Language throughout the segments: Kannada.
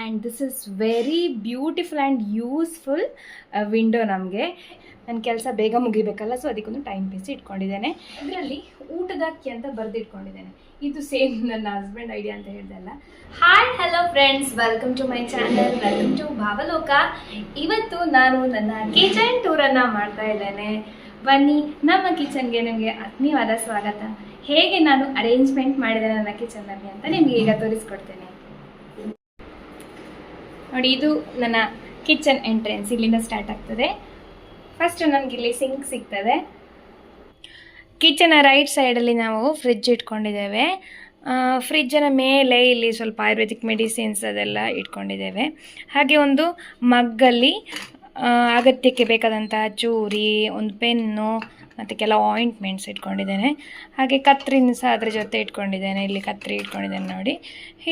And this is very beautiful and useful window ನಮಗೆ. ನನ್ನ ಕೆಲಸ ಬೇಗ ಮುಗಿಬೇಕಲ್ಲ ಸೊ ಅದಕ್ಕೊಂದು ಟೈಮ್ ಪೀಸ್ ಇಟ್ಕೊಂಡಿದ್ದೇನೆ. ಇದರಲ್ಲಿ ಊಟದ ಅಕ್ಕಿ ಅಂತ ಬರೆದಿಟ್ಕೊಂಡಿದ್ದೇನೆ. ಇದು ಸೇಮ್ ನನ್ನ ಹಸ್ಬೆಂಡ್ ಐಡಿಯಾ ಅಂತ ಹೇಳ್ದಲ್ಲ hi hello friends welcome to my channel welcome to Bhavaloka ಇವತ್ತು ನಾನು ನನ್ನ ಕಿಚನ್ ಟೂರನ್ನು ಮಾಡ್ತಾ ಇದ್ದೇನೆ. ಬನ್ನಿ, ನಮ್ಮ ಕಿಚನ್ಗೆ ನಿಮಗೆ ಆತ್ಮೀಯವಾದ ಸ್ವಾಗತ. ಹೇಗೆ ನಾನು ಅರೇಂಜ್ಮೆಂಟ್ ಮಾಡಿದೆ ನನ್ನ ಕಿಚನ್ನಲ್ಲಿ ಅಂತ ನಿಮಗೆ ಈಗ ತೋರಿಸ್ಕೊಡ್ತೇನೆ. ನೋಡಿ, ಇದು ನನ್ನ ಕಿಚನ್ ಎಂಟ್ರೆನ್ಸ್ ಇಲ್ಲಿಂದ ಸ್ಟಾರ್ಟ್ ಆಗ್ತದೆ. ಫಸ್ಟ್ ನನಗೆ ಇಲ್ಲಿ ಸಿಂಕ್ ಸಿಗ್ತದೆ. ಕಿಚನ್ನ ರೈಟ್ ಸೈಡಲ್ಲಿ ನಾವು ಫ್ರಿಜ್ ಇಟ್ಕೊಂಡಿದ್ದೇವೆ. ಫ್ರಿಜ್ಜನ ಮೇಲೆ ಇಲ್ಲಿ ಸ್ವಲ್ಪ ಆಯುರ್ವೇದಿಕ್ ಮೆಡಿಸಿನ್ಸ್ ಅದೆಲ್ಲ ಇಟ್ಕೊಂಡಿದ್ದೇವೆ. ಹಾಗೆ ಒಂದು ಮಗ್ಗಲ್ಲಿ ಅಗತ್ಯಕ್ಕೆ ಬೇಕಾದಂತಹ ಚೂರಿ, ಒಂದು ಪೆನ್ನು ಮತ್ತು ಕೆಲವು ಆಯಿಂಟ್ಮೆಂಟ್ಸ್ ಇಟ್ಕೊಂಡಿದ್ದೇನೆ. ಹಾಗೆ ಕತ್ರಿನ ಸಹ ಅದ್ರ ಜೊತೆ ಇಟ್ಕೊಂಡಿದ್ದೇನೆ. ಇಲ್ಲಿ ಕತ್ರಿ ಇಟ್ಕೊಂಡಿದ್ದೇನೆ ನೋಡಿ.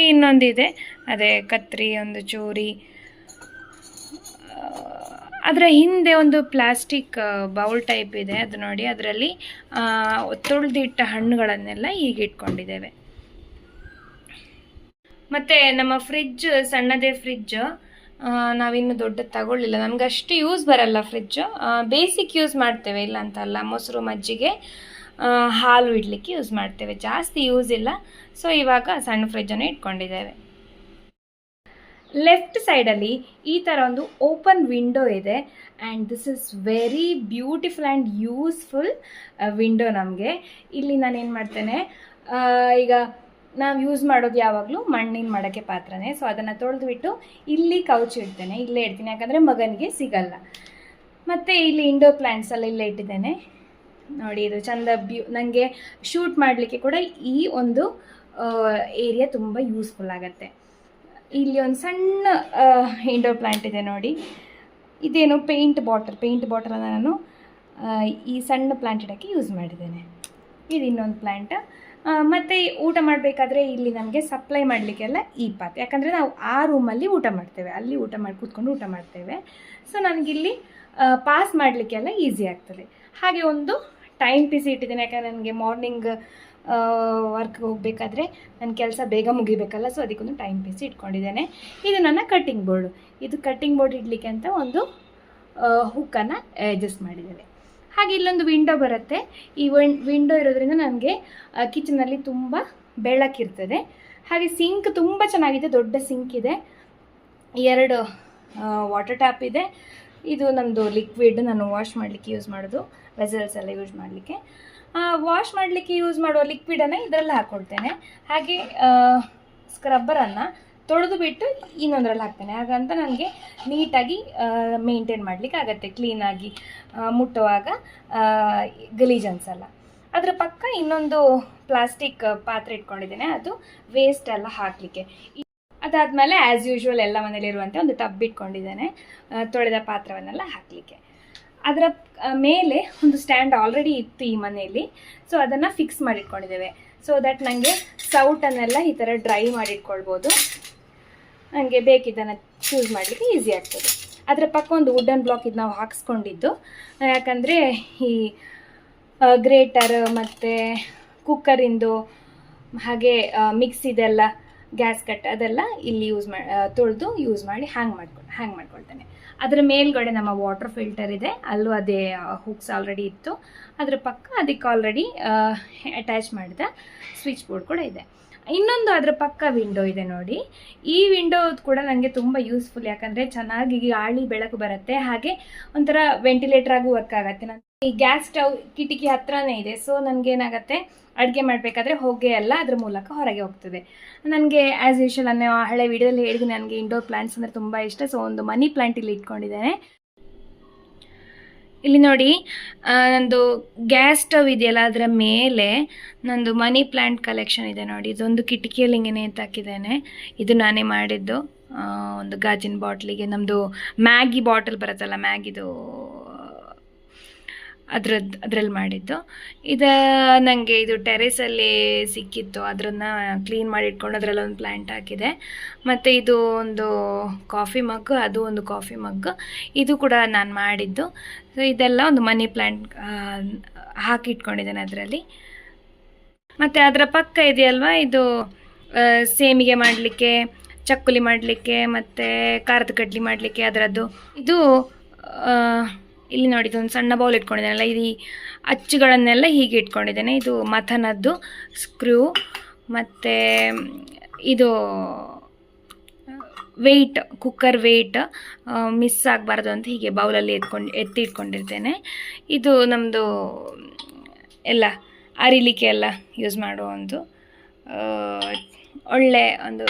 ಇನ್ನೊಂದಿದೆ. ಅದೇ ಕತ್ರಿ, ಒಂದು ಚೂರಿ. ಅದರ ಹಿಂದೆ ಒಂದು ಪ್ಲಾಸ್ಟಿಕ್ ಬೌಲ್ ಟೈಪ್ ಇದೆ. ಅದು ನೋಡಿ, ಅದರಲ್ಲಿ ತೊಳೆದಿಟ್ಟ ಹಣ್ಣುಗಳನ್ನೆಲ್ಲ ಈಗ ಇಟ್ಕೊಂಡಿದ್ದೇವೆ. ಮತ್ತು ನಮ್ಮ ಫ್ರಿಜ್ಜು ಸಣ್ಣದೇ ಫ್ರಿಡ್ಜ್ ನಾವಿನ್ನು ದೊಡ್ಡದು ತಗೊಳ್ಳಿಲ್ಲ. ನಮ್ಗೆ ಅಷ್ಟು ಯೂಸ್ ಬರಲ್ಲ ಫ್ರಿಜ್ಜು ಬೇಸಿಕ್ ಯೂಸ್ ಮಾಡ್ತೇವೆ, ಇಲ್ಲ ಅಂತಲ್ಲ, ಮೊಸರು, ಮಜ್ಜಿಗೆ ಹಾಲು ಇಡಲಿಕ್ಕೆ ಯೂಸ್ ಮಾಡ್ತೇವೆ. ಜಾಸ್ತಿ ಯೂಸ್ ಇಲ್ಲ. ಸೊ ಇವಾಗ ಸಣ್ಣ ಫ್ರಿಜ್ಜನ್ನು ಇಟ್ಕೊಂಡಿದ್ದೇವೆ. ಲೆಫ್ಟ್ ಸೈಡಲ್ಲಿ ಈ ಥರ ಒಂದು ಓಪನ್ ವಿಂಡೋ ಇದೆ. And this is very beautiful and useful window ನಮಗೆ. ಇಲ್ಲಿ ನಾನು ಏನು ಮಾಡ್ತೇನೆ ಈಗ ನಾವು ಯೂಸ್ ಮಾಡೋದು ಯಾವಾಗಲೂ ಮಣ್ಣಿನ ಮಡಕೆ ಪಾತ್ರನೇ. ಸೊ ಅದನ್ನು ತೊಳೆದುಬಿಟ್ಟು ಇಲ್ಲಿ ಕೌಚ್ ಇಡ್ತೇನೆ. ಇಲ್ಲೇ ಇಡ್ತೀನಿ. ಯಾಕಂದರೆ ಮಗನಿಗೆ ಸಿಗಲ್ಲ. ಮತ್ತು ಇಲ್ಲಿ ಇಂಡೋರ್ ಪ್ಲ್ಯಾಂಟ್ಸಲ್ಲಿ ಇಲ್ಲೇ ಇಟ್ಟಿದ್ದೇನೆ. ನೋಡಿ, ಇದು ಚಂದ ಬ್ಯೂ ನನಗೆ ಶೂಟ್ ಮಾಡಲಿಕ್ಕೆ ಕೂಡ ಈ ಒಂದು ಏರಿಯಾ ತುಂಬ ಯೂಸ್ಫುಲ್ ಆಗುತ್ತೆ. ಇಲ್ಲಿ ಒಂದು ಸಣ್ಣ ಇಂಡೋರ್ ಪ್ಲ್ಯಾಂಟ್ ಇದೆ ನೋಡಿ. ಇದೇನು ಪೇಂಟ್ ಬಾಟಲ್ ಪೇಂಟ್ ಬಾಟಲನ್ನು ನಾನು ಈ ಸಣ್ಣ ಪ್ಲ್ಯಾಂಟ್ ಇಡೋಕ್ಕೆ ಯೂಸ್ ಮಾಡಿದ್ದೇನೆ. ಇದು ಇನ್ನೊಂದು ಪ್ಲ್ಯಾಂಟ್ ಮತ್ತು ಊಟ ಮಾಡಬೇಕಾದ್ರೆ ಇಲ್ಲಿ ನಮಗೆ ಸಪ್ಲೈ ಮಾಡಲಿಕ್ಕೆಲ್ಲ ಈ ಪಾತ್ ಯಾಕಂದರೆ ನಾವು ಆ ರೂಮಲ್ಲಿ ಊಟ ಮಾಡ್ತೇವೆ. ಅಲ್ಲಿ ಊಟ ಮಾಡಿ ಕೂತ್ಕೊಂಡು ಊಟ ಮಾಡ್ತೇವೆ. ಸೊ ನನಗಿಲ್ಲಿ ಪಾಸ್ ಮಾಡಲಿಕ್ಕೆಲ್ಲ ಈಸಿ ಆಗ್ತದೆ. ಹಾಗೆ ಒಂದು ಟೈಮ್ ಪೀಸ್ ಇಟ್ಟಿದ್ದೇನೆ. ಯಾಕಂದರೆ ನನಗೆ ಮಾರ್ನಿಂಗ್ ವರ್ಕ್ ಹೋಗಬೇಕಾದ್ರೆ ನನ್ನ ಕೆಲಸ ಬೇಗ ಮುಗಿಬೇಕಲ್ಲ ಸೊ ಅದಕ್ಕೊಂದು ಟೈಮ್ ಪೀಸ್ ಇಟ್ಕೊಂಡಿದ್ದೇನೆ. ಇದು ನನ್ನ ಕಟ್ಟಿಂಗ್ ಬೋರ್ಡು ಇದು ಕಟ್ಟಿಂಗ್ ಬೋರ್ಡ್ ಇಡಲಿಕ್ಕೆ ಅಂತ ಒಂದು ಹುಕ್ಕನ್ನು ಅಡ್ಜಸ್ಟ್ ಮಾಡಿದ್ದೇವೆ ಹಾಗೆ ಇಲ್ಲೊಂದು ವಿಂಡೋ ಬರುತ್ತೆ. ಈ ವಿಂಡೋ ಇರೋದ್ರಿಂದ ನನಗೆ ಕಿಚನಲ್ಲಿ ತುಂಬ ಬೆಳಕಿರ್ತದೆ ಹಾಗೆ ಸಿಂಕ್ ತುಂಬ ಚೆನ್ನಾಗಿದೆ, ದೊಡ್ಡ ಸಿಂಕ್ ಇದೆ. ಎರಡು ವಾಟರ್ ಟ್ಯಾಪ್ ಇದೆ. ಇದು ನಮ್ಮದು ಲಿಕ್ವಿಡ್ ನಾನು ವಾಶ್ ಮಾಡಲಿಕ್ಕೆ ಯೂಸ್ ಮಾಡೋದು ವೆಸಲ್ಸ್ ಎಲ್ಲ ಯೂಸ್ ಮಾಡಲಿಕ್ಕೆ. ವಾಶ್ ಮಾಡಲಿಕ್ಕೆ ಯೂಸ್ ಮಾಡುವ ಲಿಕ್ವಿಡನ್ನು ಇದರಲ್ಲಿ ಹಾಕ್ಕೊಡ್ತೇನೆ ಹಾಗೆ ಸ್ಕ್ರಬ್ಬರನ್ನು ತೊಳೆದು ಬಿಟ್ಟು ಇನ್ನೊಂದರಲ್ಲಿ ಹಾಕ್ತೇನೆ. ಹಾಗಂತ ನನಗೆ ನೀಟಾಗಿ ಮೇಂಟೈನ್ ಮಾಡಲಿಕ್ಕೆ ಆಗುತ್ತೆ. ಕ್ಲೀನಾಗಿ ಮುಟ್ಟುವಾಗ ಗಲೀಜನ್ಸ್ ಗಲೀಜು ಅನ್ಸಲ್ಲ. ಅದರ ಪಕ್ಕ ಇನ್ನೊಂದು ಪ್ಲಾಸ್ಟಿಕ್ ಪಾತ್ರೆ ಇಟ್ಕೊಂಡಿದ್ದೇನೆ. ಅದು ವೇಸ್ಟ್ ಎಲ್ಲ ಹಾಕಲಿಕ್ಕೆ. ಅದಾದಮೇಲೆ ಆ್ಯಸ್ ಯೂಶ್ವಲ್ ಎಲ್ಲ ಮನೇಲಿರುವಂತೆ ಒಂದು ತಬ್ಬಿಟ್ಕೊಂಡಿದ್ದೇನೆ ತೊಳೆದ ಪಾತ್ರವನ್ನೆಲ್ಲ ಹಾಕಲಿಕ್ಕೆ. ಅದರ ಮೇಲೆ ಒಂದು ಸ್ಟ್ಯಾಂಡ್ ಆಲ್ರೆಡಿ ಇತ್ತು ಈ ಮನೆಯಲ್ಲಿ ಸೊ ಅದನ್ನು ಫಿಕ್ಸ್ ಮಾಡಿಟ್ಕೊಂಡಿದ್ದೇವೆ. ಸೊ ದಟ್ ನನಗೆ ಸೌಟನ್ನೆಲ್ಲ ಈ ಥರ ಡ್ರೈ ಮಾಡಿಟ್ಕೊಳ್ಬೋದು. ನನಗೆ ಬೇಕಿದ್ದನ್ನು ಚೂಸ್ ಮಾಡಲಿಕ್ಕೆ ಈಸಿ ಆಗ್ತದೆ. ಅದರ ಪಕ್ಕ ಒಂದು ವುಡನ್ ಬ್ಲಾಕ್ ಇದು ನಾವು ಹಾಕ್ಸ್ಕೊಂಡಿದ್ದು. ಯಾಕಂದರೆ ಈ ಗ್ರೇಟರ್ ಮತ್ತು ಕುಕ್ಕರಿಂದು ಹಾಗೆ ಮಿಕ್ಸಿದೆಲ್ಲ ಗ್ಯಾಸ್ ಕಟ್ ಅದೆಲ್ಲ ಇಲ್ಲಿ ಯೂಸ್ ಮಾಡಿ ತೊಳೆದು ಯೂಸ್ ಮಾಡಿ ಹ್ಯಾಂಗ್ ಮಾಡ್ಕೊ ಹ್ಯಾಂಗ್ ಮಾಡ್ಕೊಳ್ತೇನೆ. ಅದರ ಮೇಲ್ಗಡೆ ನಮ್ಮ ವಾಟರ್ ಫಿಲ್ಟರ್ ಇದೆ. ಅಲ್ಲೂ ಅದೇ ಹುಕ್ಸ್ ಆಲ್ರೆಡಿ ಇತ್ತು. ಅದರ ಪಕ್ಕ ಅದಕ್ಕೆ ಆಲ್ರೆಡಿ ಅಟ್ಯಾಚ್ ಮಾಡಿದ ಸ್ವಿಚ್ ಬೋರ್ಡ್ ಕೂಡ ಇದೆ. ಇನ್ನೊಂದು ಅದರ ಪಕ್ಕ ವಿಂಡೋ ಇದೆ ನೋಡಿ. ಈ ವಿಂಡೋ ಕೂಡ ನನಗೆ ತುಂಬ ಯೂಸ್ಫುಲ್ ಯಾಕಂದರೆ ಚೆನ್ನಾಗಿ ಗಾಳಿ ಬೆಳಕು ಬರುತ್ತೆ. ಹಾಗೆ ಒಂಥರ ವೆಂಟಿಲೇಟರ್ ಆಗಿ ವರ್ಕ್ ಆಗುತ್ತೆ. ನಾನು ಈ ಗ್ಯಾಸ್ ಸ್ಟವ್ ಕಿಟಕಿ ಹತ್ರನೇ ಇದೆ ಸೊ ಏನಾಗುತ್ತೆ, ಅಡುಗೆ ಮಾಡಬೇಕಾದ್ರೆ ಹೊಗೆ ಎಲ್ಲ ಅದ್ರ ಮೂಲಕ ಹೊರಗೆ ಹೋಗ್ತದೆ. ನನಗೆ ಆ್ಯಸ್ ಯೂಶಲ್ ನಾನು ಹಳೆ ವಿಡಿಯೋದಲ್ಲಿ ಹೇಳಿದ್ದೀನಿ ನನಗೆ ಇಂಡೋರ್ ಪ್ಲಾಂಟ್ಸ್ ಅಂದರೆ ತುಂಬ ಇಷ್ಟ ಸೊ ಒಂದು ಮನಿ ಪ್ಲಾಂಟ್ ಇಲ್ಲಿ ಇಟ್ಕೊಂಡಿದ್ದೇನೆ. ಇಲ್ಲಿ ನೋಡಿ ನಂದು ಗ್ಯಾಸ್ ಸ್ಟವ್ ಇದೆಯಲ್ಲ, ಅದರ ಮೇಲೆ ನಂದು ಮನಿ ಪ್ಲ್ಯಾಂಟ್ ಕಲೆಕ್ಷನ್ ಇದೆ ನೋಡಿ. ಇದೊಂದು ಕಿಟಕಿಯಲ್ಲಿ ಹಿಂಗೆ ನೇತಾಕಿದ್ದೇನೆ ಇದು ನಾನೇ ಮಾಡಿದ್ದು. ಒಂದು ಗಾಜಿನ ಬಾಟ್ಲಿಗೆ ನಮ್ಮದು ಮ್ಯಾಗಿ ಬಾಟಲ್ ಬರುತ್ತಲ್ಲ ಮ್ಯಾಗಿದು ಅದ್ರದ್ದು ಅದ್ರಲ್ಲಿ ಮಾಡಿದ್ದು. ಇದು ನನಗೆ ಇದು ಟೆರೇಸಲ್ಲಿ ಸಿಕ್ಕಿತ್ತು. ಅದನ್ನು ಕ್ಲೀನ್ ಮಾಡಿ ಇಟ್ಕೊಂಡು ಅದರಲ್ಲಿ ಒಂದು ಪ್ಲ್ಯಾಂಟ್ ಹಾಕಿದೆ. ಮತ್ತು ಇದು ಒಂದು ಕಾಫಿ ಮಗ್, ಅದು ಒಂದು ಕಾಫಿ ಮಗ್. ಇದು ಕೂಡ ನಾನು ಮಾಡಿದ್ದು. ಸೊ ಇದೆಲ್ಲ ಒಂದು ಮನಿ ಪ್ಲ್ಯಾಂಟ್ ಹಾಕಿ ಇಟ್ಕೊಂಡಿದ್ದೇನೆ ಅದರಲ್ಲಿ. ಮತ್ತು ಅದರ ಪಕ್ಕ ಇದೆಯಲ್ವಾ? ಇದು ಸೇಮಿಗೆ ಮಾಡಲಿಕ್ಕೆ, ಚಕ್ಕುಲಿ ಮಾಡಲಿಕ್ಕೆ, ಮತ್ತು ಖಾರದ ಕಡ್ಲಿ ಮಾಡಲಿಕ್ಕೆ ಅದರದ್ದು. ಇದು ಇಲ್ಲಿ ನೋಡಿ ಇದೊಂದು ಸಣ್ಣ ಬೌಲ್ ಇಟ್ಕೊಂಡಿದ್ದೇನಲ್ಲ, ಇದು ಅಚ್ಚುಗಳನ್ನೆಲ್ಲ ಹೀಗೆ ಇಟ್ಕೊಂಡಿದ್ದೇನೆ. ಇದು ಮಥನದ್ದು ಸ್ಕ್ರೂ ಮತ್ತು ಇದು ವೆಯ್ಟ್ ಕುಕ್ಕರ್ ವೆಯ್ಟ್ ಮಿಸ್ ಆಗಬಾರ್ದು ಅಂತ ಹೀಗೆ ಬೌಲಲ್ಲಿ ಎತ್ಕೊಂಡು, ಎತ್ತಿ ಇಟ್ಕೊಂಡಿರ್ತೇನೆ. ಇದು ನಮ್ಮದು ಎಲ್ಲ ಅರಿಲಿಕ್ಕೆ ಎಲ್ಲ ಯೂಸ್ ಮಾಡುವ ಒಂದು ಒಳ್ಳೆ ಒಂದು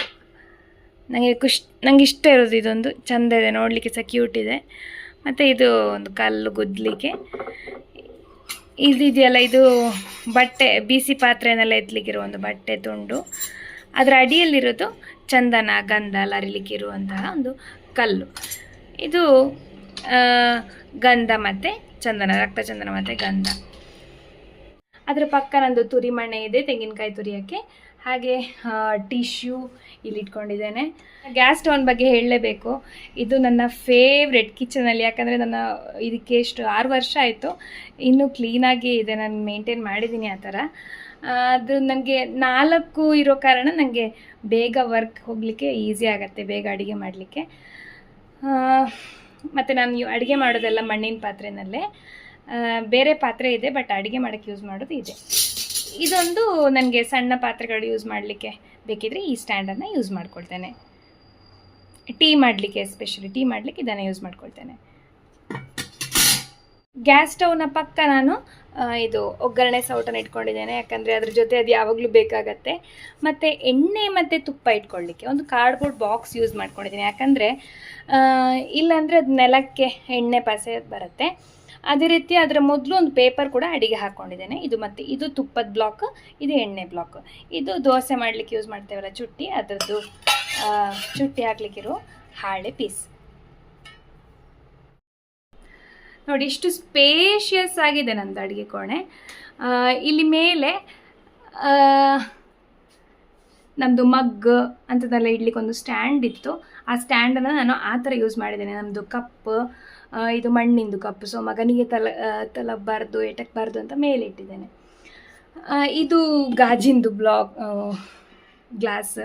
ನನಗೆ ಖುಷ್, ನಂಗೆ ಇಷ್ಟ ಇರೋದು ಇದೊಂದು. ಚಂದ ಇದೆ ನೋಡಲಿಕ್ಕೆ ಸಹ ಕ್ಯೂಟ್ ಇದೆ. ಮತ್ತು ಇದು ಒಂದು ಕಲ್ಲು ಗುದ್ದಲಿಕ್ಕೆ ಇದಿದೆಯಲ್ಲ, ಇದು ಬಟ್ಟೆ ಬಿಸಿ ಪಾತ್ರೆನೆಲ್ಲ ಎತ್ತಲಿಕ್ಕಿರೋ ಒಂದು ಬಟ್ಟೆ ತುಂಡು. ಅದರ ಅಡಿಯಲ್ಲಿರೋದು ಚಂದನ, ಗಂಧ ಎಲ್ಲ ಅರಿಲಿಕ್ಕಿರುವಂತಹ ಒಂದು ಕಲ್ಲು. ಇದು ಗಂಧ ಮತ್ತು ಚಂದನ, ರಕ್ತ ಚಂದನ ಮತ್ತು ಗಂಧ. ಅದರ ಪಕ್ಕ ನಂದು ತುರಿಮಣೆ ಇದೆ, ತೆಂಗಿನಕಾಯಿ ತುರಿಯೋಕ್ಕೆ. ಹಾಗೆ ಟಿಶ್ಯೂ ಇಲ್ಲಿ ಇಟ್ಕೊಂಡಿದ್ದೇನೆ. ಗ್ಯಾಸ್ ಸ್ಟೋನ್ ಬಗ್ಗೆ ಹೇಳಲೇಬೇಕು. ಇದು ನನ್ನ ಫೇವ್ರೆಟ್ ಕಿಚನಲ್ಲಿ ಯಾಕಂದರೆ ನನ್ನ, ಇದಕ್ಕೆ ಎಷ್ಟು ಆರು ವರ್ಷ ಆಯಿತು. ಇನ್ನೂ ಕ್ಲೀನಾಗಿ ಇದೆ, ನಾನು ಮೇಂಟೈನ್ ಮಾಡಿದ್ದೀನಿ ಆ ಥರ. ಅದು ನನಗೆ ನಾಲ್ಕು ಇರೋ ಕಾರಣ ನನಗೆ ಬೇಗ ವರ್ಕ್ ಹೋಗಲಿಕ್ಕೆ ಈಸಿ ಆಗುತ್ತೆ, ಬೇಗ ಅಡುಗೆ ಮಾಡಲಿಕ್ಕೆ. ಮತ್ತು ನಾನು ಅಡುಗೆ ಮಾಡೋದೆಲ್ಲ ಮಣ್ಣಿನ ಪಾತ್ರೆನಲ್ಲೇ. ಬೇರೆ ಪಾತ್ರೆ ಇದೆ ಬಟ್ ಅಡುಗೆ ಮಾಡೋಕ್ಕೆ ಯೂಸ್ ಮಾಡೋದು ಇದೆ. ಇದೊಂದು ನನಗೆ ಸಣ್ಣ ಪಾತ್ರೆಗಳು ಯೂಸ್ ಮಾಡಲಿಕ್ಕೆ ಬೇಕಿದ್ರೆ ಈ ಸ್ಟ್ಯಾಂಡನ್ನು ಯೂಸ್ ಮಾಡ್ಕೊಳ್ತೇನೆ. ಟೀ ಮಾಡಲಿಕ್ಕೆ ಎಸ್ಪೆಷಲಿ ಟೀ ಮಾಡಲಿಕ್ಕೆ ಇದನ್ನು ಯೂಸ್ ಮಾಡ್ಕೊಳ್ತೇನೆ. ಗ್ಯಾಸ್ ಸ್ಟೌವ್ನ ಪಕ್ಕ ನಾನು ಇದು ಒಗ್ಗರಣೆ ಸೌಟನ್ನು ಇಟ್ಕೊಂಡಿದ್ದೇನೆ. ಯಾಕಂದರೆ ಅದ್ರ ಜೊತೆ ಅದು ಯಾವಾಗಲೂ ಬೇಕಾಗತ್ತೆ. ಮತ್ತು ಎಣ್ಣೆ ಮತ್ತು ತುಪ್ಪ ಇಟ್ಕೊಳ್ಳಿಕ್ಕೆ ಒಂದು ಕಾರ್ಡ್ಬೋರ್ಡ್ ಬಾಕ್ಸ್ ಯೂಸ್ ಮಾಡ್ಕೊಂಡಿದ್ದೀನಿ. ಯಾಕಂದರೆ ಇಲ್ಲಾಂದರೆ ಅದು ನೆಲಕ್ಕೆ ಎಣ್ಣೆ ಪಸೆ ಬರುತ್ತೆ. ಅದೇ ರೀತಿ ಅದರ ಮೊದಲು ಒಂದು ಪೇಪರ್ ಕೂಡ ಅಡಿಗೆ ಹಾಕ್ಕೊಂಡಿದ್ದೇನೆ ಇದು ಮತ್ತು ಇದು ತುಪ್ಪದ ಬ್ಲಾಕ್ ಇದು ಎಣ್ಣೆ ಬ್ಲಾಕ್ ಇದು ದೋಸೆ ಮಾಡಲಿಕ್ಕೆ ಯೂಸ್ ಮಾಡ್ತೇವಲ್ಲ ಚುಟ್ಟಿ, ಅದರದ್ದು ಚುಟ್ಟಿ ಹಾಕ್ಲಿಕ್ಕಿರೋ ಹಾಳೆ ಪೀಸ್ ನೋಡಿ, ಇಷ್ಟು ಸ್ಪೇಷಿಯಸ್ ಆಗಿದೆ ನಂದು ಅಡುಗೆ ಕೋಣೆ. ಇಲ್ಲಿ ಮೇಲೆ ನಮ್ಮದು ಮಗ್ ಅಂಥದ್ದೆಲ್ಲ ಇಡ್ಲಿಕ್ಕೆ ಒಂದು ಸ್ಟ್ಯಾಂಡ್ ಇತ್ತು. ಆ ಸ್ಟ್ಯಾಂಡನ್ನು ನಾನು ಆ ಥರ ಯೂಸ್ ಮಾಡಿದ್ದೇನೆ. ನಮ್ಮದು ಕಪ್ ಇದು ಮಣ್ಣಿಂದು ಕಪ್ಪು. ಸೊ ಮಗನಿಗೆ ತಲ ತಲಬಾರ್ದು ಎಟಕ್ಬಾರ್ದು ಅಂತ ಮೇಲಿಟ್ಟಿದ್ದೇನೆ. ಇದು ಗಾಜಿಂದು ಬ್ಲಾಕ್ ಗ್ಲಾಸ್.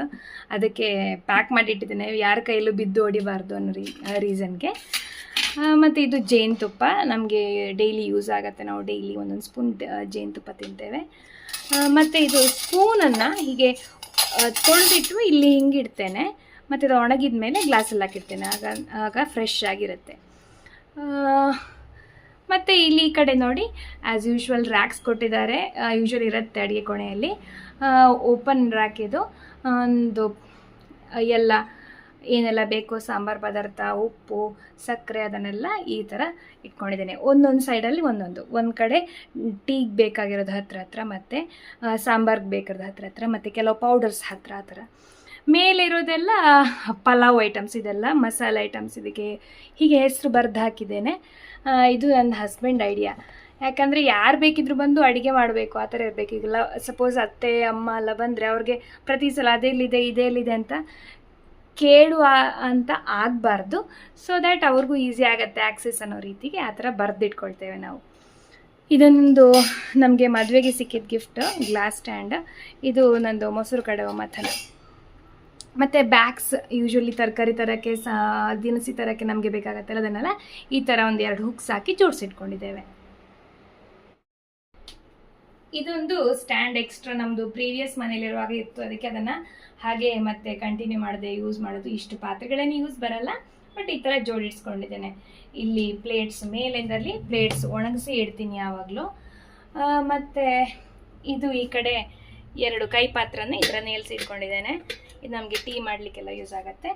ಅದಕ್ಕೆ ಪ್ಯಾಕ್ ಮಾಡಿ ಇಟ್ಟಿದ್ದೇನೆ ಯಾರ ಕೈಯಲ್ಲೂ ಬಿದ್ದು ಹೊಡಿಬಾರ್ದು ಅನ್ನೋ ರೀ ರೀಸನ್ಗೆ. ಮತ್ತು ಇದು ಜೇನುತುಪ್ಪ. ನಮಗೆ ಡೈಲಿ ಯೂಸ್ ಆಗುತ್ತೆ. ನಾವು ಡೈಲಿ ಒಂದೊಂದು ಸ್ಪೂನ್ ಜೇನುತುಪ್ಪ ತಿಂತೇವೆ. ಮತ್ತು ಇದು ಸ್ಪೂನನ್ನು ಹೀಗೆ ತೊಳೆದಿಟ್ಟು ಇಲ್ಲಿ ಹಿಂಗಿಡ್ತೇನೆ. ಮತ್ತು ಇದು ಒಣಗಿದ ಮೇಲೆ ಗ್ಲಾಸಲ್ಲಿ ಹಾಕಿರ್ತೇನೆ ಆಗ ಆಗ ಫ್ರೆಶ್ ಆಗಿರುತ್ತೆ. ಮತ್ತು ಇಲ್ಲಿ ಈ ಕಡೆ ನೋಡಿ ಆ್ಯಸ್ ಯೂಶ್ವಲ್ ರ್ಯಾಕ್ಸ್ ಕೊಟ್ಟಿದ್ದಾರೆ. ಯೂಶ್ವಲ್ ಇರುತ್ತೆ ಅಡುಗೆ ಕೋಣೆಯಲ್ಲಿ. ಓಪನ್ ರ್ಯಾಕ್ ಇದು. ಒಂದು, ಎಲ್ಲ ಏನೆಲ್ಲ ಬೇಕೋ ಸಾಂಬಾರು ಪದಾರ್ಥ, ಉಪ್ಪು, ಸಕ್ಕರೆ ಅದನ್ನೆಲ್ಲ ಈ ಥರ ಇಟ್ಕೊಂಡಿದ್ದೇನೆ. ಒಂದೊಂದು ಸೈಡಲ್ಲಿ ಒಂದೊಂದು. ಒಂದು ಕಡೆ ಟೀಗೆ ಬೇಕಾಗಿರೋದು ಹತ್ರ ಹತ್ರ ಮತ್ತು ಸಾಂಬಾರ್ಗೆ ಬೇಕಿರೋದು ಹತ್ರ ಹತ್ರ ಮತ್ತು ಕೆಲವು ಪೌಡರ್ಸ್ ಹತ್ರ ಆ ಥರ ಮೇಲಿರೋದೆಲ್ಲ ಪಲಾವ್ ಐಟಮ್ಸ್ ಇದೆಲ್ಲ, ಮಸಾಲೆ ಐಟಮ್ಸ್ ಇದಕ್ಕೆ. ಹೀಗೆ ಹೆಸರು ಬರೆದು ಹಾಕಿದ್ದೇನೆ. ಇದು ನನ್ನ ಹಸ್ಬೆಂಡ್ ಐಡಿಯಾ ಯಾಕಂದರೆ ಯಾರು ಬೇಕಿದ್ರು ಬಂದು ಅಡುಗೆ ಮಾಡಬೇಕು, ಆ ಥರ ಇರಬೇಕು. ಈಗ ಸಪೋಸ್ ಅತ್ತೆ, ಅಮ್ಮ ಎಲ್ಲ ಬಂದರೆ ಅವ್ರಿಗೆ ಪ್ರತಿ ಸಲ ಅದೆಲ್ಲಿದೆ ಇದೆಲ್ಲಿದೆ ಅಂತ ಕೇಳು ಅಂತ ಆಗಬಾರ್ದು. ಸೊ ದ್ಯಾಟ್ ಅವ್ರಿಗೂ ಈಸಿ ಆಗುತ್ತೆ ಆಕ್ಸೆಸ್ ಅನ್ನೋ ರೀತಿಗೆ ಆ ಥರ ಬರೆದಿಟ್ಕೊಳ್ತೇವೆ ನಾವು. ಇದೊಂದು ನಮಗೆ ಮದುವೆಗೆ ಸಿಕ್ಕಿದ ಗಿಫ್ಟ್ ಗ್ಲಾಸ್ ಸ್ಟ್ಯಾಂಡ್ ಇದು ನಂದು ಮೊಸರು ಕಡವ ಮಥನ. ಮತ್ತು ಬ್ಯಾಗ್ಸ್ ಯೂಶ್ವಲಿ ತರಕಾರಿ ತರೋಕ್ಕೆ ಸಹ ದಿನಸಿ ತರೋಕ್ಕೆ ನಮಗೆ ಬೇಕಾಗತ್ತಲ್ಲ ಅದನ್ನೆಲ್ಲ ಈ ಥರ ಒಂದು ಎರಡು ಹುಕ್ಸ್ ಹಾಕಿ ಜೋಡಿಸಿಟ್ಕೊಂಡಿದ್ದೇವೆ. ಇದೊಂದು ಸ್ಟ್ಯಾಂಡ್ ಎಕ್ಸ್ಟ್ರಾ ನಮ್ಮದು ಪ್ರೀವಿಯಸ್ ಮನೇಲಿರುವಾಗ ಇತ್ತು. ಅದಕ್ಕೆ ಅದನ್ನು ಹಾಗೆ ಮತ್ತೆ ಕಂಟಿನ್ಯೂ ಮಾಡದೆ ಯೂಸ್ ಮಾಡೋದು ಇಷ್ಟು ಪಾತ್ರೆಗಳೇನು ಯೂಸ್ ಬರಲ್ಲ. ಬಟ್ ಈ ಥರ ಜೋಡಿಸ್ಕೊಂಡಿದ್ದೇನೆ. ಇಲ್ಲಿ ಪ್ಲೇಟ್ಸ್ ಮೇಲಿಂದಲ್ಲಿ ಪ್ಲೇಟ್ಸ್ ಒಣಗಿಸಿ ಇಡ್ತೀನಿ ಯಾವಾಗಲೂ. ಮತ್ತು ಇದು ಈ ಕಡೆ ಎರಡು ಕೈ ಪಾತ್ರನ ಇದರ ನೇಲ್ಸಿ ಇಟ್ಕೊಂಡಿದ್ದೇನೆ. ಇದು ನಮಗೆ ಟೀ ಮಾಡಲಿಕ್ಕೆಲ್ಲ ಯೂಸ್ ಆಗುತ್ತೆ.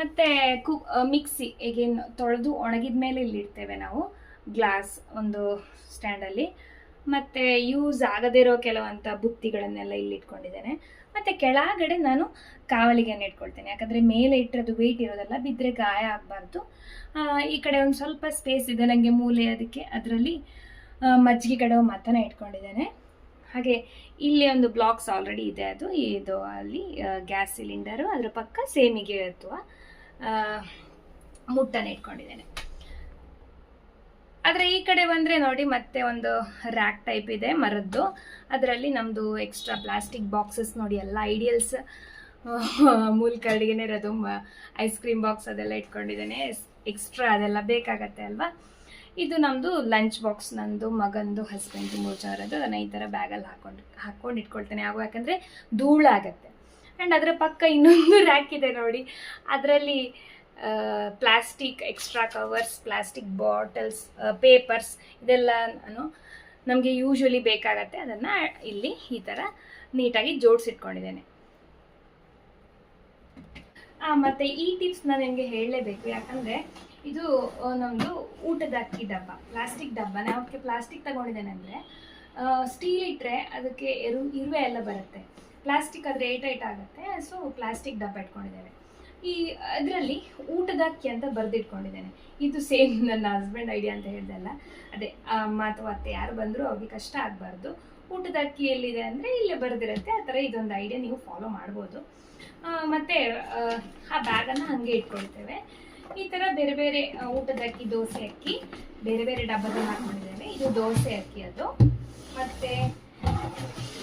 ಮತ್ತು ಕು ಮಿಕ್ಸಿ ಈಗೇನು ತೊಳೆದು ಒಣಗಿದ ಮೇಲೆ ಇಲ್ಲಿ ಇಡ್ತೇವೆ ನಾವು. ಗ್ಲಾಸ್ ಒಂದು ಸ್ಟ್ಯಾಂಡಲ್ಲಿ ಮತ್ತು ಯೂಸ್ ಆಗದೇ ಇರೋ ಕೆಲವಂಥ ಬುತ್ತಿಗಳನ್ನೆಲ್ಲ ಇಲ್ಲಿ ಇಟ್ಕೊಂಡಿದ್ದೇನೆ. ಮತ್ತು ಕೆಳಗಡೆ ನಾನು ಕಾವಲಿಗೆಯನ್ನು ಇಟ್ಕೊಳ್ತೇನೆ. ಯಾಕಂದರೆ ಮೇಲೆ ಇಟ್ಟಿರೋದು ವೆಯ್ಟ್ ಇರೋದಲ್ಲ ಬಿದ್ದರೆ ಗಾಯ ಆಗಬಾರ್ದು. ಈ ಕಡೆ ಒಂದು ಸ್ವಲ್ಪ ಸ್ಪೇಸ್ ಇದೆ ನನಗೆ ಮೂಲೆ ಅದಕ್ಕೆ. ಅದರಲ್ಲಿ ಮಜ್ಜಿಗೆ ಕಡೆ ಮತನ ಇಟ್ಕೊಂಡಿದ್ದೇನೆ. ಹಾಗೆ ಇಲ್ಲಿ ಒಂದು ಬ್ಲಾಕ್ಸ್ ಆಲ್ರೆಡಿ ಇದೆ ಅದು. ಇದು ಅಲ್ಲಿ ಗ್ಯಾಸ್ ಸಿಲಿಂಡರು ಅದರ ಪಕ್ಕ ಸೇಮಿಗೆ ಅಥವಾ ಮುಟ್ಟನ್ನು ಇಟ್ಕೊಂಡಿದ್ದೇನೆ. ಆದರೆ ಈ ಕಡೆ ಬಂದರೆ ನೋಡಿ ಮತ್ತೆ ಒಂದು ರ್ಯಾಕ್ ಟೈಪ್ ಇದೆ ಮರದ್ದು. ಅದರಲ್ಲಿ ನಮ್ಮದು ಎಕ್ಸ್ಟ್ರಾ ಪ್ಲಾಸ್ಟಿಕ್ ಬಾಕ್ಸಸ್ ನೋಡಿ, ಎಲ್ಲ ಐಡಿಯಲ್ಸ್ ಮೂಲಕ ಕರಡಿಗೆನೇ ಇರೋದು ಐಸ್ ಕ್ರೀಮ್ ಬಾಕ್ಸ್ ಅದೆಲ್ಲ ಇಟ್ಕೊಂಡಿದ್ದೇನೆ. ಎಕ್ಸ್ಟ್ರಾ ಅದೆಲ್ಲ ಬೇಕಾಗತ್ತೆ ಅಲ್ವಾ? ಇದು ನಮ್ಮದು ಲಂಚ್ ಬಾಕ್ಸ್ ನಂದು ಮಗಂದು ಹಸ್ಬೆಂಡ್ದು ಮೂರು ಜನರದ್ದು ಅದನ್ನು ಈ ಥರ ಬ್ಯಾಗಲ್ಲಿ ಹಾಕೊಂಡು ಹಾಕ್ಕೊಂಡು ಇಟ್ಕೊಳ್ತೇನೆ. ಆಗೋ ಯಾಕಂದರೆ ಧೂಳಾಗತ್ತೆ ಆ್ಯಂಡ್ ಅದರ ಪಕ್ಕ ಇನ್ನೊಂದು ರ್ಯಾಕ್ ಇದೆ ನೋಡಿ. ಅದರಲ್ಲಿ plastic extra covers plastic bottles papers ಇದೆಲ್ಲ ನಾನು ನಮಗೆ ಯೂಶ್ವಲಿ ಬೇಕಾಗತ್ತೆ. ಅದನ್ನು ಇಲ್ಲಿ ಈ ಥರ ನೀಟಾಗಿ ಜೋಡಿಸಿಟ್ಕೊಂಡಿದ್ದೇನೆ. ಮತ್ತು ಈ ಟಿಪ್ಸ್ ನಾನು ನಿಮಗೆ ಹೇಳಲೇಬೇಕು. ಯಾಕಂದರೆ ಇದು ನಮ್ದು ಊಟದ ಅಕ್ಕಿ ಡಬ್ಬ ಪ್ಲಾಸ್ಟಿಕ್ ಡಬ್ಬ. ನಾವು ಅದಕ್ಕೆ ಪ್ಲಾಸ್ಟಿಕ್ ತಗೊಂಡಿದ್ದೇನೆ ಅಂದರೆ ಸ್ಟೀಲ್ ಇಟ್ಟರೆ ಅದಕ್ಕೆ ಎರು, ಇರುವೆ ಎಲ್ಲ ಬರುತ್ತೆ. ಪ್ಲಾಸ್ಟಿಕ್ ಆದರೆ ಏಟ್ ಏಟ್ ಆಗುತ್ತೆ ಸೊ ಪ್ಲಾಸ್ಟಿಕ್ ಡಬ್ಬ ಇಟ್ಕೊಂಡಿದ್ದೇವೆ. ಈ, ಅದರಲ್ಲಿ ಊಟದ ಅಕ್ಕಿ ಅಂತ ಬರೆದಿಟ್ಕೊಂಡಿದ್ದೇನೆ. ಇದು ಸೇಮ್ ನನ್ನ ಹಸ್ಬೆಂಡ್ ಐಡಿಯಾ ಅಂತ ಹೇಳ್ದಲ್ಲ ಅದೇ ಅಮ್ಮ ಅಥವಾ ಅತ್ತೆ ಯಾರು ಬಂದರೂ ಅವ್ರಿಗೆ ಕಷ್ಟ ಆಗಬಾರ್ದು. ಊಟದ ಅಕ್ಕಿ ಎಲ್ಲಿದೆ ಅಂದರೆ ಇಲ್ಲೇ ಬರೆದಿರುತ್ತೆ. ಆ ಥರ ಇದೊಂದು ಐಡಿಯಾ ನೀವು ಫಾಲೋ ಮಾಡ್ಬೋದು. ಮತ್ತು, ಆ ಬ್ಯಾಗನ್ನು ಹಾಗೆ ಇಟ್ಕೊಳ್ತೇವೆ. ಈ ತರ ಬೇರೆ ಬೇರೆ ಊಟದ ಅಕ್ಕಿ, ದೋಸೆ ಅಕ್ಕಿ, ಬೇರೆ ಬೇರೆ ಡಬ್ಬದಲ್ಲಿ ಹಾಕೊಂಡಿದ್ದೇವೆ. ಇದು ದೋಸೆ ಅಕ್ಕಿ ಅದು. ಮತ್ತೆ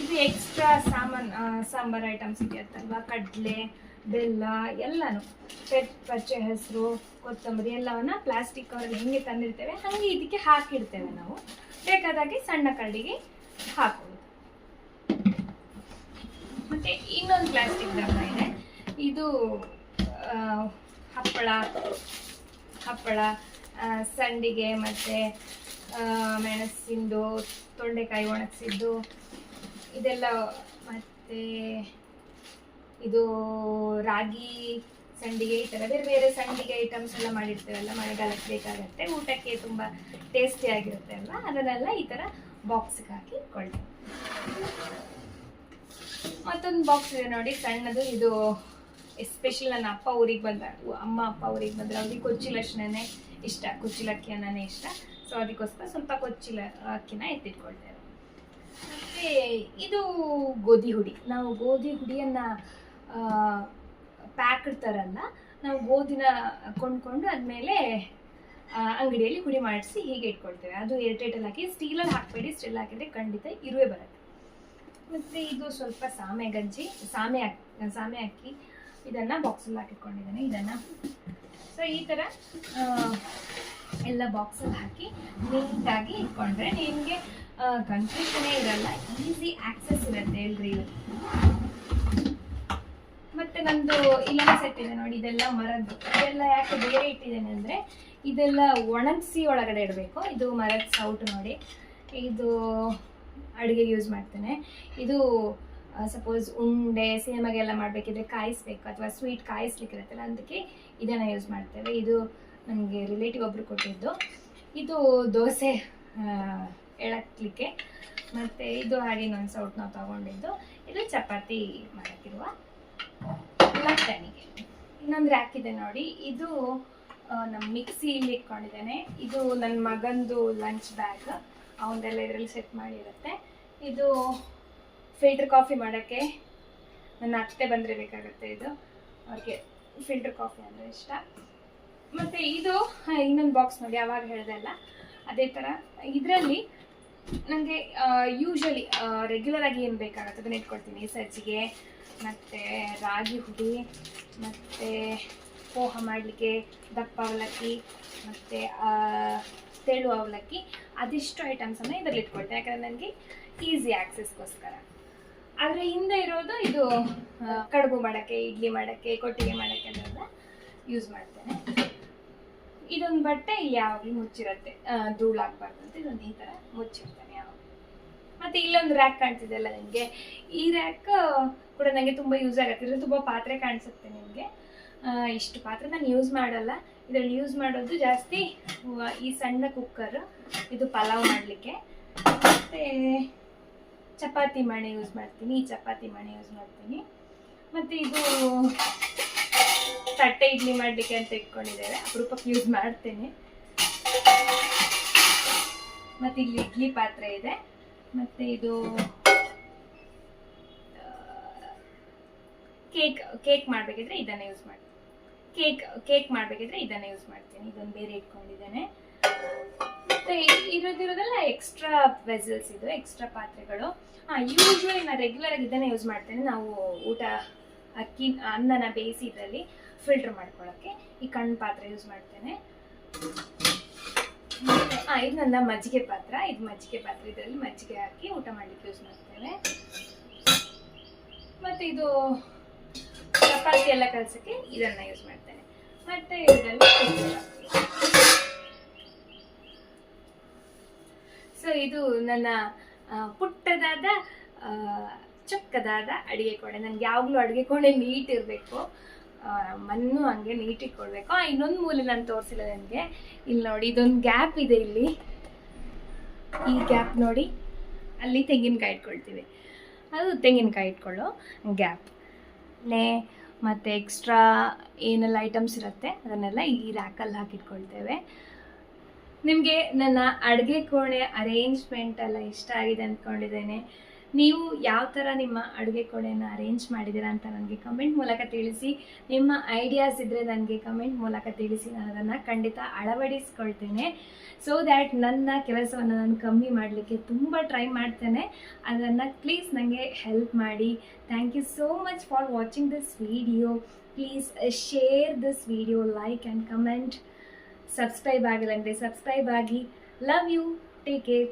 ಇದು ಎಕ್ಸ್ಟ್ರಾ ಸಾಮಾನ್ ಸಾಂಬಾರ್ ಐಟಮ್ಸ್ ಇದೆಯತ್ತಲ್ವಾ? ಕಡಲೆ, ಬೆಲ್ಲ, ಎಲ್ಲನೂ. ಪೆಟ್ ಪಚ್ಚೆ ಹೆಸರು, ಕೊತ್ತಂಬರಿ ಎಲ್ಲವನ್ನ ಪ್ಲಾಸ್ಟಿಕ್ ಕವರಲ್ಲಿ ಹೆಂಗೆ ತಂದಿರ್ತೇವೆ. ಹಾಗೆ ಇದಕ್ಕೆ ಹಾಕಿಡ್ತೇವೆ ನಾವು. ಬೇಕಾದಾಗೆ ಸಣ್ಣ ಕರಡಿಗೆ ಹಾಕೋದು ಮತ್ತೆ ಇನ್ನೊಂದು ಪ್ಲಾಸ್ಟಿಕ್ ಡಬ್ಬ ಇದೆ. ಇದು ಹಪ್ಪಳ ಹಪ್ಪಳ ಸಂಡಿಗೆ ಮತ್ತು ಮೆಣಸಿಂದು, ತೊಂಡೆಕಾಯಿ ಒಣಗಿಸಿದ್ದು, ಇದೆಲ್ಲ ಮತ್ತು ಇದು ರಾಗಿ ಸಂಡಿಗೆ ಈ ಥರ ಬೇರೆ ಬೇರೆ ಸಂಡಿಗೆ ಐಟಮ್ಸ್ ಎಲ್ಲ ಮಾಡಿರ್ತೇವಲ್ಲ, ಮಳೆಗಾಲಕ್ಕೆ ಬೇಕಾಗುತ್ತೆ, ಊಟಕ್ಕೆ ತುಂಬ ಟೇಸ್ಟಿ ಆಗಿರುತ್ತೆ ಅಲ್ವಾ? ಅದನ್ನೆಲ್ಲ ಈ ಥರ ಬಾಕ್ಸ್ಗೆ ಹಾಕಿ ಇಟ್ಕೊಳ್ತೇವೆ. ಮತ್ತೊಂದು ಬಾಕ್ಸ್ ಇದೆ ನೋಡಿ, ಸಣ್ಣದು, ಇದು ಎಸ್ಪೆಷಲಿ ನನ್ನ ಅಪ್ಪ ಊರಿಗೆ ಬಂದ ಅಮ್ಮ ಅಪ್ಪ ಊರಿಗೆ ಬಂದರೆ ಅವ್ರಿಗೆ ಕೊಚ್ಚಿ ಅಷ್ಟನೇ ಇಷ್ಟ ಕುಚ್ಚಿಲ ಅಕ್ಕಿ ಅನ್ನನೇ ಇಷ್ಟ. ಸೊ ಅದಕ್ಕೋಸ್ಕರ ಸ್ವಲ್ಪ ಕೊಚ್ಚಿಲ ಅಕ್ಕಿನ ಎತ್ತಿಟ್ಕೊಳ್ತೇವೆ. ಮತ್ತು ಇದು ಗೋಧಿ ಹುಡಿ. ನಾವು ಗೋಧಿ ಹುಡಿಯನ್ನು ಪ್ಯಾಕ್ ತರಲ್ಲ ನಾವು ಗೋಧಿನ ಕೊಂಡ್ಕೊಂಡು ಅದ್ಮೇಲೆ ಅಂಗಡಿಯಲ್ಲಿ ಹುಡಿ ಮಾಡಿಸಿ ಹೀಗೆ ಇಟ್ಕೊಳ್ತೇವೆ. ಅದು ಏರ್ಟೈಟಲ್ಲಿ ಹಾಕಿ ಸ್ಟೀಲಲ್ಲಿ ಹಾಕಬೇಡಿ ಸ್ಟೀಲ್ ಹಾಕಿದ್ರೆ ಖಂಡಿತ ಇರುವೆ ಬರುತ್ತೆ. ಮತ್ತು ಇದು ಸ್ವಲ್ಪ ಸಾಮೆ ಗಂಜಿ, ಸಾಮೆ ಅಕ್ಕಿ ಸಾಮೆ ಅಕ್ಕಿ. ಇದನ್ನು ಬಾಕ್ಸಲ್ಲಿ ಹಾಕಿಟ್ಕೊಂಡಿದ್ದೇನೆ, ಇದನ್ನು. ಸೊ ಈ ಥರ ಎಲ್ಲ ಬಾಕ್ಸಲ್ಲಿ ಹಾಕಿ ನೀಟಾಗಿ ಇಟ್ಕೊಂಡ್ರೆ ನಿಮಗೆ ಕನ್ಫ್ಯೂಷನೇ ಇರಲ್ಲ ಈಸಿ ಆಕ್ಸೆಸ್ ಇರುತ್ತೆ ಹೇಳ್ರಿ ಮತ್ತೆ ನಂದು ಇಲ್ಲೊಂದು ಸೆಟ್ ಇದೆ ನೋಡಿ, ಇದೆಲ್ಲ ಮರದ್ದು. ಇದೆಲ್ಲ ಯಾಕೆ ಬೇರೆ ಇಟ್ಟಿದ್ದೇನೆ ಅಂದ್ರೆ, ಇದೆಲ್ಲ ಒಣಗಿಸಿ ಒಳಗಡೆ ಇಡಬೇಕು. ಇದು ಮರದ ಸೌಟ್ ನೋಡಿ. ಇದು ಅಡುಗೆ ಯೂಸ್ ಮಾಡ್ತೇನೆ. ಇದು ಸಪೋಸ್ ಉಂಡೆ, ಸೇಮಾಗೆಲ್ಲ ಮಾಡಬೇಕಿದ್ರೆ ಕಾಯಿಸ್ಬೇಕು ಅಥವಾ ಸ್ವೀಟ್ ಕಾಯಿಸ್ಲಿಕ್ಕಿರುತ್ತಲ್ಲ ಅದಕ್ಕೆ ಇದನ್ನು ಯೂಸ್ ಮಾಡ್ತೇವೆ. ಇದು ನನಗೆ ರಿಲೇಟಿವ್ ಒಬ್ಬರು ಕೊಟ್ಟಿದ್ದು. ಇದು ದೋಸೆ ಎಳಕ್ಲಿಕ್ಕೆ. ಮತ್ತು ಇದು ಹಾಗೆ ಇನ್ನೊಂದು ಸೌಟ್ ನಾವು ತಗೊಂಡಿದ್ದು. ಇದು ಚಪಾತಿ ಮಾಡೋಕ್ಕಿರುವ ಲಟ್ಟಣಿಗೆ. ಇನ್ನೊಂದು ರ್ಯಾಕ್ ಇದೆ ನೋಡಿ. ಇದು ನಮ್ಮ ಮಿಕ್ಸಿಯಲ್ಲಿ ಇಟ್ಕೊಂಡಿದ್ದೇನೆ. ಇದು ನನ್ನ ಮಗಂದು ಲಂಚ್ ಬ್ಯಾಗ್ ಅವನ್ನೆಲ್ಲ ಇದರಲ್ಲಿ ಸೆಟ್ ಮಾಡಿರುತ್ತೆ. ಇದು ಫಿಲ್ಟರ್ ಕಾಫಿ ಮಾಡೋಕ್ಕೆ ನನ್ನ ಅತ್ತೆ ಬಂದರೆ ಬೇಕಾಗುತ್ತೆ ಇದು. ಅವ್ರಿಗೆ ಫಿಲ್ಟರ್ ಕಾಫಿ ಅಂದರೆ ಇಷ್ಟ. ಮತ್ತು ಇದು ಇನ್ನೊಂದು ಬಾಕ್ಸ್ ನೋಡಿ ಯಾವಾಗ ಹೇಳಿದೆ ಅಲ್ಲ. ಅದೇ ಥರ ಇದರಲ್ಲಿ ನನಗೆ ಯೂಶಲಿ ರೆಗ್ಯುಲರ್ ಆಗಿ ಏನು ಬೇಕಾಗುತ್ತೆ ಅದನ್ನ ಇಟ್ಕೊಳ್ತೀನಿ. ಸಜ್ಜಿಗೆ, ಮತ್ತು ರಾಗಿ ಹುಡಿ, ಮತ್ತು ಪೋಹ ಮಾಡಲಿಕ್ಕೆ ದಪ್ಪ ಅವಲಕ್ಕಿ, ಮತ್ತು ತೆಳು ಅವಲಕ್ಕಿ, ಅದಿಷ್ಟು ಐಟಮ್ಸನ್ನು ಇದರಲ್ಲಿ ಇಟ್ಕೊಳ್ತೀನಿ ಯಾಕಂದರೆ ನನಗೆ ಈಸಿ ಆಕ್ಸೆಸ್ಗೋಸ್ಕರ ಆದರೆ ಹಿಂದೆ ಇರೋದು ಇದು ಕಡುಬು ಮಾಡೋಕ್ಕೆ, ಇಡ್ಲಿ ಮಾಡೋಕ್ಕೆ, ಕೊಟ್ಟಿಗೆ ಮಾಡಕ್ಕೆ ಅದೆಲ್ಲ ಯೂಸ್ ಮಾಡ್ತೇನೆ. ಇದೊಂದು ಬಟ್ಟೆ ಇಲ್ಲಿ ಯಾವಾಗಲೂ ಮುಚ್ಚಿರುತ್ತೆ. ಧೂಳಾಗಬಾರ್ದು ಅಂತ ಇದೊಂದು ಈ ಥರ ಮುಚ್ಚಿರ್ತೇನೆ ಯಾವಾಗ ಮತ್ತು ಇಲ್ಲೊಂದು ರ್ಯಾಕ್ ಕಾಣ್ತಿದೆಯಲ್ಲ ನಿಮಗೆ? ಈ ರ್ಯಾಕ್ ಕೂಡ ನನಗೆ ತುಂಬ ಯೂಸ್ ಆಗುತ್ತೆ. ಇದ್ರಲ್ಲಿ ತುಂಬ ಪಾತ್ರೆ ಕಾಣಿಸುತ್ತೆ ನಿಮಗೆ. ಇಷ್ಟು ಪಾತ್ರೆ ನಾನು ಯೂಸ್ ಮಾಡಲ್ಲ. ಇದರಲ್ಲಿ ಯೂಸ್ ಮಾಡೋದು ಜಾಸ್ತಿ ಈ ಸಣ್ಣ ಕುಕ್ಕರ್ ಇದು ಪಲಾವ್ ಮಾಡಲಿಕ್ಕೆ. ಮತ್ತು ಚಪಾತಿ ಮಣೆ ಯೂಸ್ ಮಾಡ್ತೀನಿ, ಈ ಚಪಾತಿ ಮಣೆ ಯೂಸ್ ಮಾಡ್ತೀನಿ. ಮತ್ತು ಇದು ತಟ್ಟೆ ಇಡ್ಲಿ ಮಾಡಲಿಕ್ಕೆ ಅಂತ ಇಟ್ಕೊಂಡಿದ್ದೇವೆ, ಅಪರೂಪಕ್ಕೆ ಯೂಸ್ ಮಾಡ್ತೇನೆ. ಮತ್ತು ಇಲ್ಲಿ ಇಡ್ಲಿ ಪಾತ್ರೆ ಇದೆ. ಮತ್ತು ಇದು ಕೇಕ್ ಕೇಕ್ ಮಾಡಬೇಕಿದ್ರೆ ಇದನ್ನು ಯೂಸ್ ಮಾಡ್ತೀನಿ. ಕೇಕ್ ಕೇಕ್ ಮಾಡಬೇಕಿದ್ರೆ ಇದನ್ನು ಯೂಸ್ ಮಾಡ್ತೀನಿ. ಇದೊಂದು ಬೇರೆ ಇಟ್ಕೊಂಡಿದ್ದೇನೆ. ಮತ್ತೆ ಇರೋದಿರೋದೆಲ್ಲ ಎಕ್ಸ್ಟ್ರಾ ವೆಸಲ್ಸ್ ಇದು ಎಕ್ಸ್ಟ್ರಾ ಪಾತ್ರೆಗಳು. ಹಾಂ ಯೂಶ್ವಲಿ ನಾನು ರೆಗ್ಯುಲರ್ ಆಗಿ ಇದನ್ನೇ ಯೂಸ್ ಮಾಡ್ತೇನೆ. ನಾವು ಊಟ ಅಕ್ಕಿ ಅನ್ನನ ಬೇಯಿಸಿ ಇದರಲ್ಲಿ ಫಿಲ್ಟರ್ ಮಾಡ್ಕೊಳ್ಳೋಕ್ಕೆ ಈ ಕಣ್ಣು ಪಾತ್ರೆ ಯೂಸ್ ಮಾಡ್ತೇನೆ. ಆ, ಇದು ನನ್ನ ಮಜ್ಜಿಗೆ ಪಾತ್ರ. ಇದು ಮಜ್ಜಿಗೆ ಪಾತ್ರೆ ಇದರಲ್ಲಿ ಮಜ್ಜಿಗೆ ಹಾಕಿ ಊಟ ಮಾಡ್ಲಿಕ್ಕೆ ಯೂಸ್ ಮಾಡ್ತೇವೆ ಮತ್ತೆ ಇದು ಚಪಾತಿ ಎಲ್ಲ ಕಲ್ಸಕ್ಕೆ ಇದನ್ನ ಯೂಸ್ ಮಾಡ್ತೇನೆ. ಮತ್ತೆ ಇದರಲ್ಲಿ ಸೊ ಇದು ನನ್ನ ಪುಟ್ಟದಾದ ಚಕ್ಕದಾದ ಅಡಿಗೆ ಕೋಣೆ. ನನಗೆ ಯಾವಾಗಲೂ ಅಡುಗೆ ಕೋಣೆ ನೀಟ್ ಇರಬೇಕು. ಮಣ್ಣು ಹಂಗೆ ನೀಟ್ ಇಟ್ಕೊಳ್ಬೇಕು. ಆ, ಇನ್ನೊಂದು ಮೂಲೆ ನಾನು ತೋರಿಸಿಲ್ಲ ನನಗೆ. ಇಲ್ಲಿ ನೋಡಿ ಇದೊಂದು ಗ್ಯಾಪ್ ಇದೆ ಇಲ್ಲಿ. ಈ ಗ್ಯಾಪ್ ನೋಡಿ ಅಲ್ಲಿ ತೆಂಗಿನಕಾಯಿ ಇಟ್ಕೊಳ್ತೀವಿ. ಅದು ತೆಂಗಿನಕಾಯಿ ಇಟ್ಕೊಳ್ಳೋ ಗ್ಯಾಪ್. ನೇ ಮತ್ತು ಎಕ್ಸ್ಟ್ರಾ ಏನೆಲ್ಲ ಐಟಮ್ಸ್ ಇರುತ್ತೆ ಅದನ್ನೆಲ್ಲ ಈ ರ್ಯಾಕಲ್ಲಿ ಹಾಕಿಟ್ಕೊಳ್ತೇವೆ. ನಿಮಗೆ ನನ್ನ ಅಡುಗೆ ಕೋಣೆ ಅರೇಂಜ್ಮೆಂಟ್ ಎಲ್ಲ ಇಷ್ಟ ಆಗಿದೆ ಅಂದ್ಕೊಂಡಿದ್ದೇನೆ ನೀವು ಯಾವ ಥರ ನಿಮ್ಮ ಅಡುಗೆ ಕೋಣೆಯನ್ನು ಅರೇಂಜ್ ಮಾಡಿದ್ದೀರಾ ಅಂತ ನನಗೆ ಕಮೆಂಟ್ ಮೂಲಕ ತಿಳಿಸಿ. ನಿಮ್ಮ ಐಡಿಯಾಸ್ ಇದ್ದರೆ ನನಗೆ ಕಮೆಂಟ್ ಮೂಲಕ ತಿಳಿಸಿ. ನಾನು ಅದನ್ನು ಖಂಡಿತ ಅಳವಡಿಸ್ಕೊಳ್ತೇನೆ. ಸೊ ದ್ಯಾಟ್ ನನ್ನ ಕೆಲಸವನ್ನು ನಾನು ಕಮ್ಮಿ ಮಾಡಲಿಕ್ಕೆ ತುಂಬ ಟ್ರೈ ಮಾಡ್ತೇನೆ. ಅದನ್ನು ಪ್ಲೀಸ್ ನನಗೆ ಹೆಲ್ಪ್ ಮಾಡಿ. Thank you so much for watching this video please share this video like and comment subscribe ಆಗಿಲ್ಲ ಅಂದರೆ ಸಬ್ಸ್ಕ್ರೈಬ್ ಆಗಿ. Love you take care